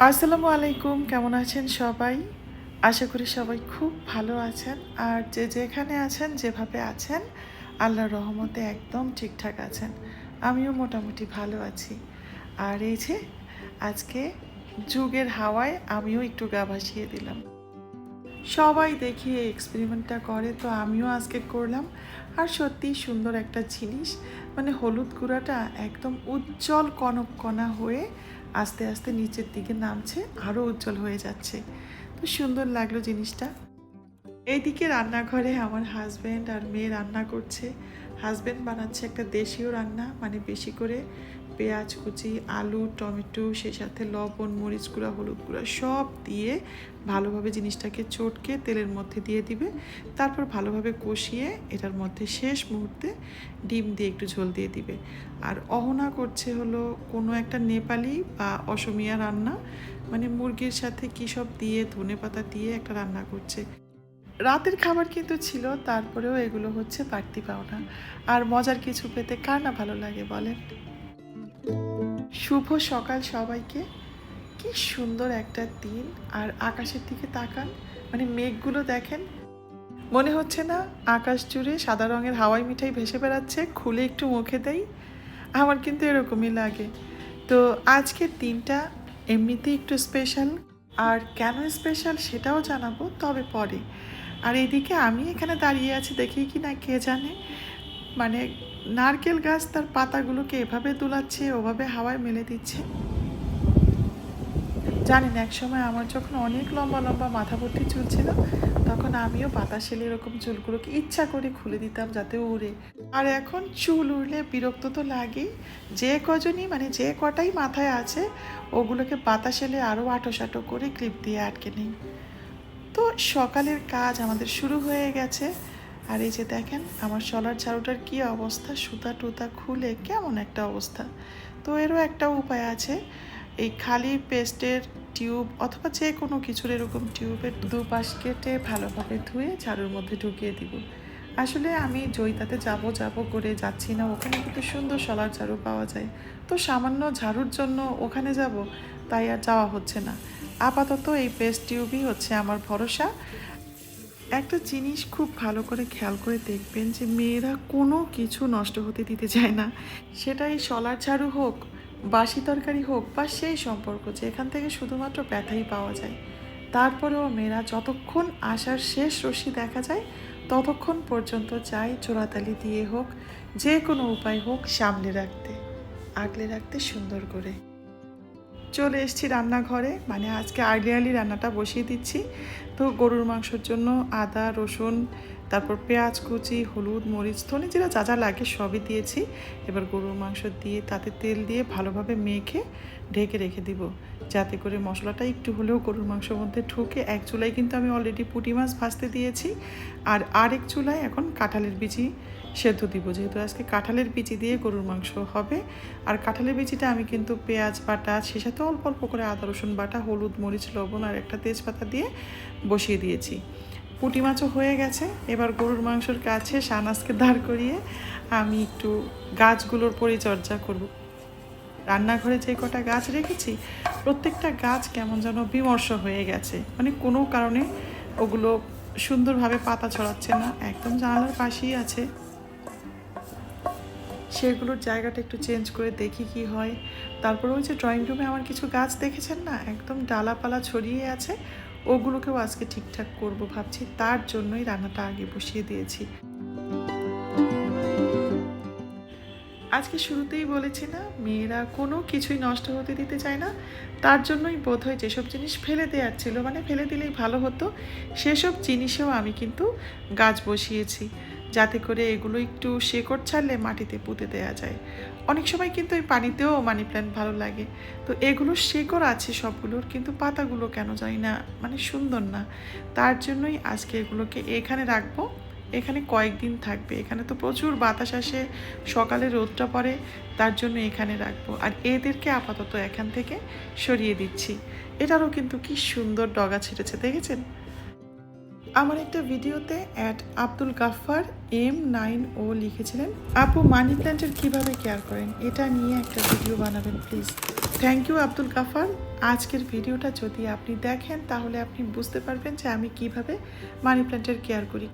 আসসালামু আলাইকুম, কেমন আছেন সবাই? আশা করি সবাই খুব ভালো আছেন। আর যে যেখানে আছেন, যেভাবে আছেন, আল্লাহর রহমতে একদম ঠিকঠাক আছেন। আমিও মোটামুটি ভালো আছি। আর এই যে, আজকে যুগের হাওয়ায় আমিও একটু গা ভাসিয়ে দিলাম। সবাই দেখি এক্সপেরিমেন্টটা করে, তো আমিও আজকে করলাম। আর সত্যিই সুন্দর একটা জিনিস মানে হলুদ গুঁড়াটা একদম উজ্জ্বল কনক কণা হয়ে আস্তে আস্তে নিচের দিকে নামছে, আরও উজ্জ্বল হয়ে যাচ্ছে। তো সুন্দর লাগল জিনিসটা। এইদিকে রান্নাঘরে আমার হাজব্যান্ড আর মেয়ে রান্না করছে। হাজব্যান্ড বানাচ্ছে একটা দেশীয় রান্না মানে বেশি করে পেঁয়াজ, কুচি, আলু, টমেটো, সেই সাথে লবণ, মরিচ গুঁড়া, হলুদ গুঁড়া সব দিয়ে ভালোভাবে জিনিসটাকে চটকে তেলের মধ্যে দিয়ে দিবে। তারপর ভালোভাবে কষিয়ে এটার মধ্যে শেষ মুহূর্তে ডিম দিয়ে একটু ঝোল দিয়ে দিবে। আর অহনা করছে হলো কোনো একটা নেপালি বা অসমিয়া রান্না মানে মুরগির সাথে কী সব দিয়ে ধনে পাতা দিয়ে একটা রান্না করছে। রাতের খাবার কিন্তু ছিল, তারপরেও এগুলো হচ্ছে বাড়তি পাওনা। আর মজার কিছু পেতে কার না ভালো লাগে বলেন? শুভ সকাল সবাইকে। কি সুন্দর একটা দিন। আর আকাশের দিকে তাকান। মানে মেঘগুলো দেখেন। মনে হচ্ছে না আকাশ জুড়ে সাদা রঙের হাওয়াই মিঠাই ভেসে বেড়াচ্ছে। খুলে একটু মুখে দেই। আমার কিন্তু এরকমই লাগে। তো আজকের দিনটা এমনিতেই একটু স্পেশাল আর কেন স্পেশাল সেটাও জানাব, তবে পরে। আর এদিকে আমি এখানে দাঁড়িয়ে আছি দেখি কি না কে জানে। মানে নারকেল গাছ তার পাতাগুলোকে এভাবে দুলাচ্ছে, ওভাবে হাওয়ায় মেলে দিচ্ছে। জানেন এক সময় আমার যখন অনেক লম্বা লম্বা মাথা ভর্তি চুল ছিল তখন আমিও বাতাসেলে এরকম চুলগুলোকে ইচ্ছা করে খুলে দিতাম যাতে উড়ে। আর এখন চুল উড়লে বিরক্ত তো লাগেই। যে কজনই মানে যে কটাই মাথায় আছে, ওগুলোকে বাতাসেলে আরও আটো সাটো করে ক্লিপ দিয়ে আটকে নিই। তো সকালের কাজ আমাদের শুরু হয়ে গেছে। আর এই যে দেখেন, আমার সলার ঝাড়ুটার কি অবস্থা? সুতা টুতা খুলে কেমন একটা অবস্থা? তো এরও একটা উপায় আছে, এই খালি পেস্টের টিউব অথবা যে কোনো কিছুর এরকম টিউবের দুপাশ কেটে ভালোভাবে ধুয়ে ঝাড়ুর মধ্যে ঢুকিয়ে দিব। আসলে আমি জয়িতাতে যাব যাব করে যাচ্ছি না, ওখানে কিন্তু সুন্দর সলার ঝাড়ু পাওয়া যায়। তো সামান্য ঝাড়ুর জন্য ওখানে যাব, তাই আর যাওয়া হচ্ছে না। আপাতত এই পেস্ট টিউবই হচ্ছে আমার ভরসা। একটা জিনিস খুব ভালো করে খেয়াল করে দেখবেন যে মেয়েরা কোনো কিছু নষ্ট হতে দিতে চায় না। সেটাই সলার ঝাড়ু হোক, বাসি তরকারি হোক বা সেই সম্পর্ক যে এখান থেকে শুধুমাত্র ব্যথাই পাওয়া যায়। তারপরেও মেয়েরা যতক্ষণ আসার শেষ রশ্মি দেখা যায়, ততক্ষণ পর্যন্ত চাই চোরাতালি দিয়ে হোক, যে কোনো উপায় হোক সামলে রাখতে, আগলে রাখতে সুন্দর করে। চলে এসেছি রান্নাঘরে। মানে আজকে আর্লি আর্লি রান্নাটা বসিয়ে দিচ্ছি। তো গরুর মাংসের জন্য আদা, রসুন, তারপর পেঁয়াজ কুচি, হলুদ, মরিচ, ধনে যেটা যা যা লাগে সবই দিয়েছি। এবার গরুর মাংস দিয়ে তাতে তেল দিয়ে ভালোভাবে মেখে ঢেকে রেখে দিব। যাতে করে মশলাটা একটু হলেও গরুর মাংসের মধ্যে ঢুকে। এক চুলায় কিন্তু আমি অলরেডি পুঁটি মাছ ভাজতে দিয়েছি। আর আরেক চুলায় এখন কাঁঠালের বিচি সেদ্ধ দিব। যেহেতু আজকে কাঁঠালের বিচি দিয়ে গরুর মাংস হবে, আর কাঁঠালের বিচিটা আমি কিন্তু পেঁয়াজ, বাটা, সে সাথে অল্প অল্প করে আদা, রসুন, বাটা, হলুদ, মরিচ, লবণ আর একটা তেজপাতা দিয়ে বসিয়ে দিয়েছি। পুঁটি মাছও হয়ে গেছে। এবার গরুর মাংসর কাছে সানাসকে দাঁড় করিয়ে আমি একটু গাছগুলোর পরিচর্যা করব। রান্নাঘরে যে কটা গাছ রেখেছি, প্রত্যেকটা গাছ কেমন যেন বিমর্ষ হয়ে গেছে। মানে কোনো কারণে ওগুলো সুন্দরভাবে পাতা ছড়াচ্ছে না, একদম জানালার পাশেই আছে। সেগুলোর জায়গাটা একটু চেঞ্জ করে দেখি কি হয়। তারপর ওই যে ড্রয়িং রুমে আমার কিছু গাছ দেখেছেন না? একদম ডালাপালা ছড়িয়ে আছে। ওগুলোকেও আজকে ঠিকঠাক করব ভাবছি। তার জন্যই রান্নাটা আগে বসিয়ে দিয়েছি। আজকে শুরুতেই বলেছি না, মেয়েরা কোনো কিছুই নষ্ট হতে দিতে চায় না। তার জন্যই বোধ হয় যেসব জিনিস ফেলে দেওয়ার ছিল মানে ফেলে দিলেই ভালো হতো, সেসব জিনিসেও আমি কিন্তু গাছ বসিয়েছি। যাতে করে এগুলো একটু শেকড় ছাড়লে মাটিতে পুঁতে দেওয়া যায়। অনেক সময় কিন্তু এই পানিতেও মানি প্ল্যান্ট ভালো লাগে। তো এগুলো শেকড় আছে সবগুলোর, কিন্তু পাতাগুলো কেন জানি না মানে সুন্দর না। তার জন্যই আজকে এগুলোকে এখানে রাখব। এখানে কয়েকদিন থাকবে। এখানে তো প্রচুর বাতাস আসে, সকালে রোদটা পড়ে, তার জন্য এখানে রাখব। আর এদেরকে আপাতত এখান থেকে সরিয়ে দিচ্ছি। এটারও কিন্তু কি সুন্দর ডগা ছেড়েছে, দেখেছেন? আমার একটা ভিডিওতে at Abdul Gaffar M nine O লিখেছিলেন, আপু মানি প্ল্যান্টের কীভাবে কেয়ার করেন? এটা নিয়ে একটা ভিডিও বানাবেন please thank you Abdul Gaffar আজকের ভিডিওটা যদি আপনি দেখেন, তাহলে আপনি বুঝতে পারবেন যে আমি কীভাবে মানি প্ল্যান্টের কেয়ার করি।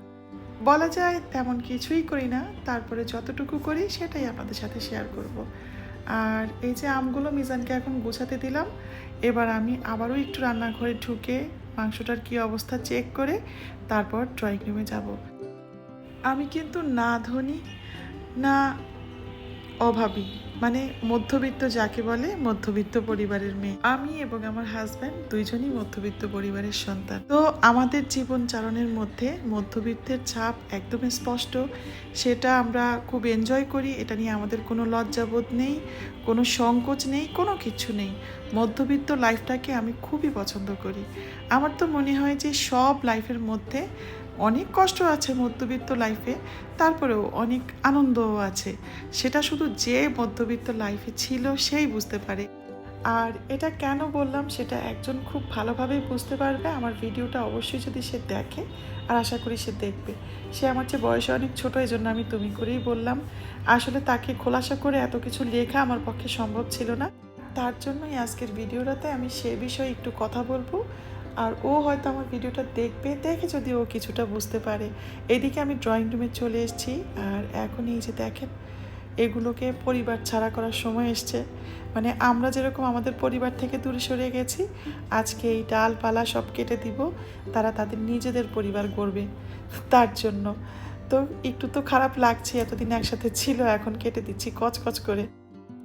বলা যায়, তেমন কিছুই করি না, তারপরে যতটুকু করি, সেটাই আপনাদের সাথে শেয়ার করব। আর এই যে আমগুলো মিজানকে এখন গোছাতে দিলাম, এবার আমি আবারও একটু রান্নাঘরে ঢুকে মাংসটার কি অবস্থা চেক করে তারপর ড্রয়িং রুমে যাব। আমি কিন্তু না ধনী, না অভাবী। মানে মধ্যবিত্ত যাকে বলে মধ্যবিত্ত পরিবারের মেয়ে। আমি এবং আমার হাজব্যান্ড দুইজনই মধ্যবিত্ত পরিবারের সন্তান। তো আমাদের জীবন চালনের মধ্যে মধ্যবিত্তের ছাপ একদমই স্পষ্ট। সেটা আমরা খুব এনজয় করি, এটা নিয়ে আমাদের কোনো লজ্জাবোধ নেই, কোনো সংকোচ নেই, কোনো কিছু নেই। মধ্যবিত্ত লাইফটাকে আমি খুবই পছন্দ করি। আমার তো মনে হয় যে সব লাইফের মধ্যে অনেক কষ্ট আছে মধ্যবিত্ত লাইফে তারপরেও অনেক আনন্দও আছে। সেটা শুধু যে মধ্যবিত্ত লাইফে ছিল, সেই বুঝতে পারে। আর এটা কেন বললাম সেটা একজন খুব ভালোভাবেই বুঝতে পারবে। আমার ভিডিওটা অবশ্যই যদি সে দেখে, আর আশা করি সে দেখবে। সে আমার চেয়ে বয়সে অনেক ছোটো এই জন্য আমি তুমি করেই বললাম। আসলে তাকে খোলাসা করে এত কিছু লেখা আমার পক্ষে সম্ভব ছিল না। তার জন্যই আজকের ভিডিওটাতে আমি সে বিষয়ে একটু কথা বলব। আর ও হয়তো আমার ভিডিওটা দেখবে, দেখে যদি ও কিছুটা বুঝতে পারে। এদিকে আমি ড্রয়িং রুমে চলে এসেছি। আর এখন এই যে দেখেন এগুলোকে পরিবার ছাড়া করার সময় এসছে। মানে আমরা যেরকম আমাদের পরিবার থেকে দূরে সরে গেছি, আজকে এই ডালপালা সব কেটে দিব, তারা তাদের নিজেদের পরিবার গড়বে তার জন্য। তো একটু তো খারাপ লাগছে, এতদিন একসাথে ছিল, এখন কেটে দিচ্ছি কচকচ করে।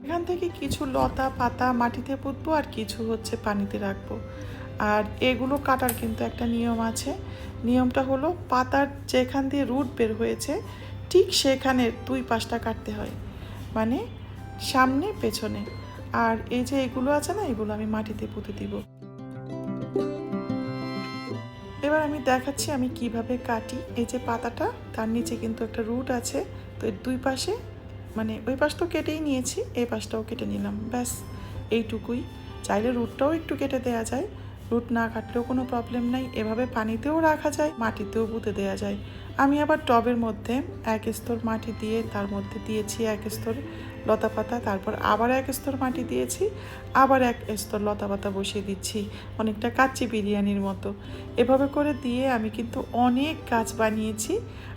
এখান থেকে কিছু লতা পাতা মাটিতে পুঁতবো আর কিছু হচ্ছে পানিতে রাখব। আর এগুলো কাটার কিন্তু একটা নিয়ম আছে। নিয়মটা হলো পাতার যেখান দিয়ে রুট বের হয়েছে ঠিক সেখানে দুই পাশটা কাটতে হয় মানে সামনে, পেছনে। আর এই যে এগুলো আছে না, এগুলো আমি মাটিতে পুঁতে দিব। এবার আমি দেখাচ্ছি আমি কীভাবে কাটি। এই যে পাতাটা, তার নিচে কিন্তু একটা রুট আছে, তো এর দুই পাশে মানে ওই পাশ তো কেটেই নিয়েছি, এই পাশটাও কেটে নিলাম, ব্যাস, এইটুকুই। চাইলে রুটটাও একটু কেটে দেওয়া যায় রুট না কাটলেও কোনো প্রবলেম নাই। এভাবে পানিতেও রাখা যায়, মাটিতেও পুঁতে দেওয়া যায়। আমি আবার টবের মধ্যে এক স্তর মাটি দিয়ে তার মধ্যে দিয়েছি এক স্তর লতা পাতা, তারপর আবার এক স্তর মাটি দিয়েছি, আবার এক স্তর লতা পাতা বসিয়ে দিচ্ছি, অনেকটা কাচ্চি বিরিয়ানির মতো। এভাবে করে দিয়ে আমি কিন্তু অনেক গাছ বানিয়েছি,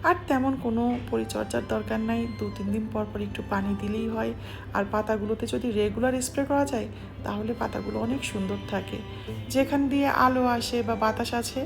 আর তেমন কোনো পরিচর্যার দরকার নাই। দু, তিন দিন পর পর একটু পানি দিলেই হয়। আর পাতাগুলোতে যদি রেগুলার স্প্রে করা যায়, তাহলে পাতাগুলো অনেক সুন্দর থাকে। যেখান দিয়ে আলো আসে বা বাতাস আছে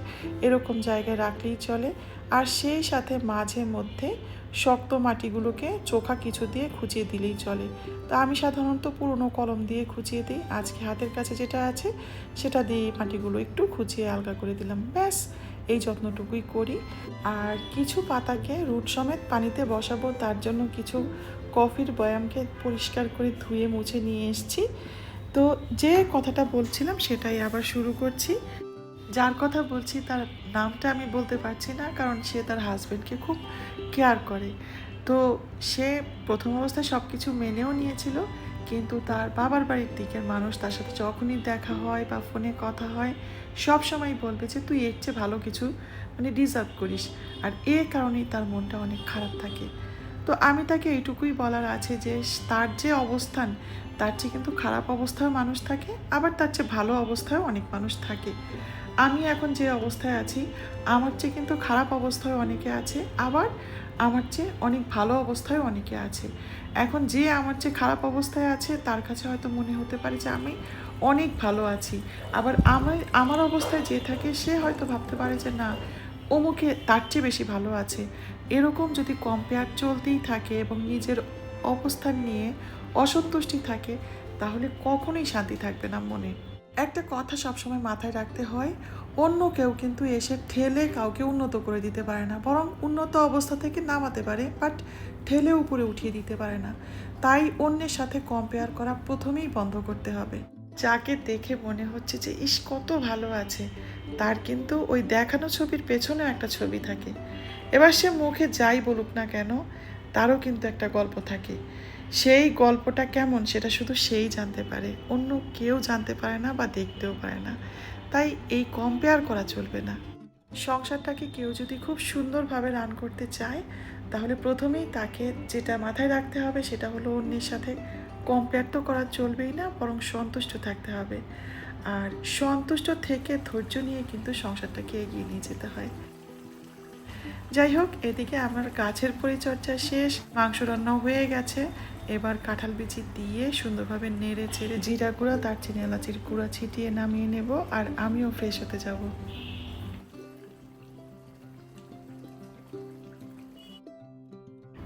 এরকম জায়গায় রাখলেই চলে। আর সেই সাথে মাঝে মধ্যে শক্ত মাটিগুলোকে চোখা কিছু দিয়ে খুঁচিয়ে দিলেই চলে। তা আমি সাধারণত পুরনো কলম দিয়ে খুঁচিয়ে দিই। আজকে হাতের কাছে যেটা আছে, সেটা দিয়ে মাটিগুলো একটু খুঁচিয়ে আলগা করে দিলাম। ব্যাস, এই যত্নটুকুই করি। আর কিছু পাতাকে রুট সমেত পানিতে বসাবো, তার জন্য কিছু কফির বয়ামকে পরিষ্কার করে ধুয়ে মুছে নিয়ে এসেছি। তো যে কথাটা বলছিলাম, সেটাই আবার শুরু করছি। যার কথা বলছি, তার নামটা আমি বলতে পারছি না, কারণ সে তার হাজব্যান্ডকে খুব কেয়ার করে। তো সে প্রথম অবস্থায় সব কিছু মেনেও নিয়েছিল, কিন্তু তার বাবার বাড়ির দিকের মানুষ তার সাথে যখনই দেখা হয় বা ফোনে কথা হয়, সব সময় বলবে যে, তুই এর চেয়ে ভালো কিছু মানে ডিজার্ভ করিস। আর এ কারণেই তার মনটা অনেক খারাপ থাকে। তো আমি তাকে এইটুকুই বলার আছে যে, তার যে অবস্থান, তার চেয়ে কিন্তু খারাপ অবস্থায় মানুষ থাকে, আবার তার চেয়ে ভালো অবস্থায় অনেক মানুষ থাকে। আমি এখন যে অবস্থায় আছি, আমার চেয়ে কিন্তু খারাপ অবস্থায় অনেকে আছে, আবার আমার চেয়ে অনেক ভালো অবস্থায় অনেকে আছে। এখন যে আমার চেয়ে খারাপ অবস্থায় আছে, তার কাছে হয়তো মনে হতে পারে যে আমি অনেক ভালো আছি। আবার আমার আমার অবস্থায় যে থাকে, সে হয়তো ভাবতে পারে যে না, অমুকে তার চেয়ে বেশি ভালো আছে। এরকম যদি কম্পেয়ার চলতেই থাকে এবং নিজের অবস্থান নিয়ে অসন্তুষ্টি থাকে, তাহলে কখনোই শান্তি থাকবে না মনে। একটা কথা সবসময় মাথায় রাখতে হয়, অন্য কেউ কিন্তু এসে ঠেলে কাউকে উন্নত করে দিতে পারে না, বরং উন্নত অবস্থা থেকে নামাতে পারে বাট ঠেলে উপরে উঠিয়ে দিতে পারে না। তাই অন্যের সাথে কম্পেয়ার করা প্রথমেই বন্ধ করতে হবে। যাকে দেখে মনে হচ্ছে যে, ইস, কত ভালো আছে, তার কিন্তু ওই দেখানো ছবির পেছনেও একটা ছবি থাকে। এবার সে মুখে যাই বলুক না কেন তারও কিন্তু একটা গল্প থাকে। সেই গল্পটা কেমন সেটা শুধু সেই জানতে পারে। অন্য কেউ জানতে পারে না বা দেখতেও পারে না। তাই এই কম্পেয়ার করা চলবে না। সংসারটাকে কেউ যদি খুব সুন্দরভাবে রান করতে চায়, তাহলে প্রথমেই তাকে যেটা মাথায় রাখতে হবে সেটা হলো অন্যের সাথে কম্পেয়ার তো করা চলবেই না, বরং সন্তুষ্ট থাকতে হবে। আর সন্তুষ্ট থেকে ধৈর্য নিয়ে কিন্তু সংসারটাকে এগিয়ে নিয়ে যেতে হয়। যাই হোক, এদিকে আমার গাছের পরিচর্যা শেষ, মাংস রান্নাও হয়ে গেছে। এবার কাঁঠাল বিচি দিয়ে সুন্দরভাবে নেড়ে চেড়ে জিরা গুঁড়া, দারচিনি, এলাচির গুঁড়া ছিটিয়ে নামিয়ে নেব আর আমিও ফ্রেশ হতে যাব।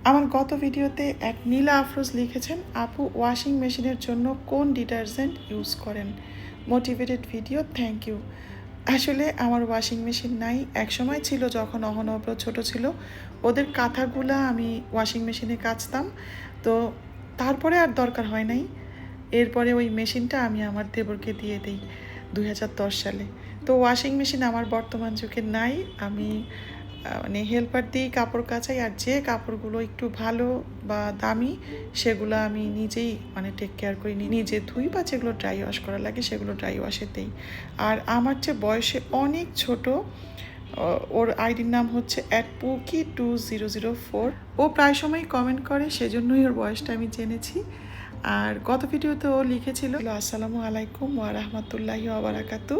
আমার গত ভিডিওতে এক নীলা আফরোজ লিখেছেন, আপু, ওয়াশিং মেশিনের জন্য কোন ডিটারজেন্ট ইউজ করেন? মোটিভেটেড ভিডিও থ্যাংক ইউ আসলে আমার ওয়াশিং মেশিন নাই। এক সময় ছিল যখন অহনব্র ছোট ছিল। ওদের কাঁথাগুলা আমি ওয়াশিং মেশিনে কাচতাম। তো তারপরে আর দরকার হয় নাই। এরপরে ওই মেশিনটা আমি আমার দেবরকে দিয়ে দিই দু হাজার দশ সালে। তো ওয়াশিং মেশিন আমার বর্তমান যুগে নাই। আমি মানে হেল্পার দিয়েই কাপড় কাচাই আর যে কাপড়গুলো একটু ভালো বা দামি, সেগুলো আমি নিজেই মানে টেক কেয়ার করি। নি- নিজে ধুই বা যেগুলো ড্রাই ওয়াশ করা লাগে, সেগুলো ড্রাই ওয়াশে দিই। আর আমার যে বয়সে অনেক ছোট ওর আইডির নাম হচ্ছে at pookie two zero zero four ও প্রায় সময় কমেন্ট করে, সেজন্যই ওর বয়সটা আমি জেনেছি। আর গত ভিডিওতে ও লিখেছিল, আসসালামু আলাইকুম ওয়া রাহমাতুল্লাহি ওয়া বারাকাতু।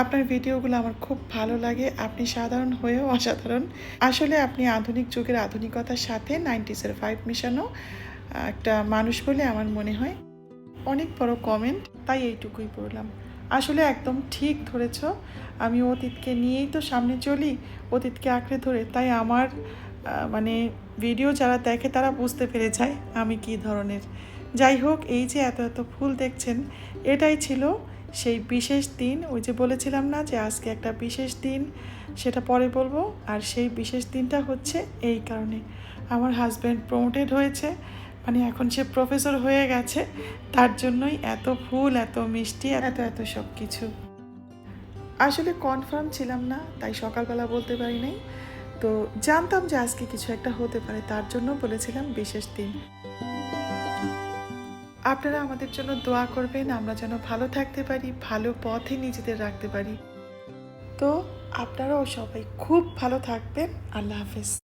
আপনার ভিডিওগুলো আমার খুব ভালো লাগে। আপনি সাধারণ হয়েও অসাধারণ। আসলে আপনি আধুনিক যুগের আধুনিকতার সাথে নাইনটিসের ফাইভ মিশানো একটা মানুষ বলে আমার মনে হয়। অনেক বড় কমেন্ট তাই এইটুকুই পড়লাম আসলে একদম ঠিক ধরেছ। আমি অতীতকে নিয়েই তো সামনে চলি, অতীতকে আঁকড়ে ধরে। তাই আমার মানে ভিডিও যারা দেখে তারা বুঝতে পেরে যায় আমি কী ধরনের। যাই হোক, এই যে এত এত ফুল দেখছেন, এটাই ছিল সেই বিশেষ দিন। ওই যে বলেছিলাম না যে আজকে একটা বিশেষ দিন, সেটা পরে বলব। আর সেই বিশেষ দিনটা হচ্ছে এই কারণে। আমার হাজব্যান্ড প্রমোটেড হয়েছে মানে এখন সে প্রফেসর হয়ে গেছে, তার জন্যই এত ফুল, এত মিষ্টি, এত এত সব কিছু আসলে কনফার্ম ছিলাম না, তাই সকালবেলা বলতে পারি নাই। তো জানতাম যে আজকে কিছু একটা হতে পারে, তার জন্য বলেছিলাম বিশেষ দিন। আপনারা আমাদের জন্য দোয়া করবেন, আমরা যেন ভালো থাকতে পারি, ভালো পথে নিজেদের রাখতে পারি। তো আপনারাও সবাই খুব ভালো থাকবেন। আল্লাহ হাফেজ।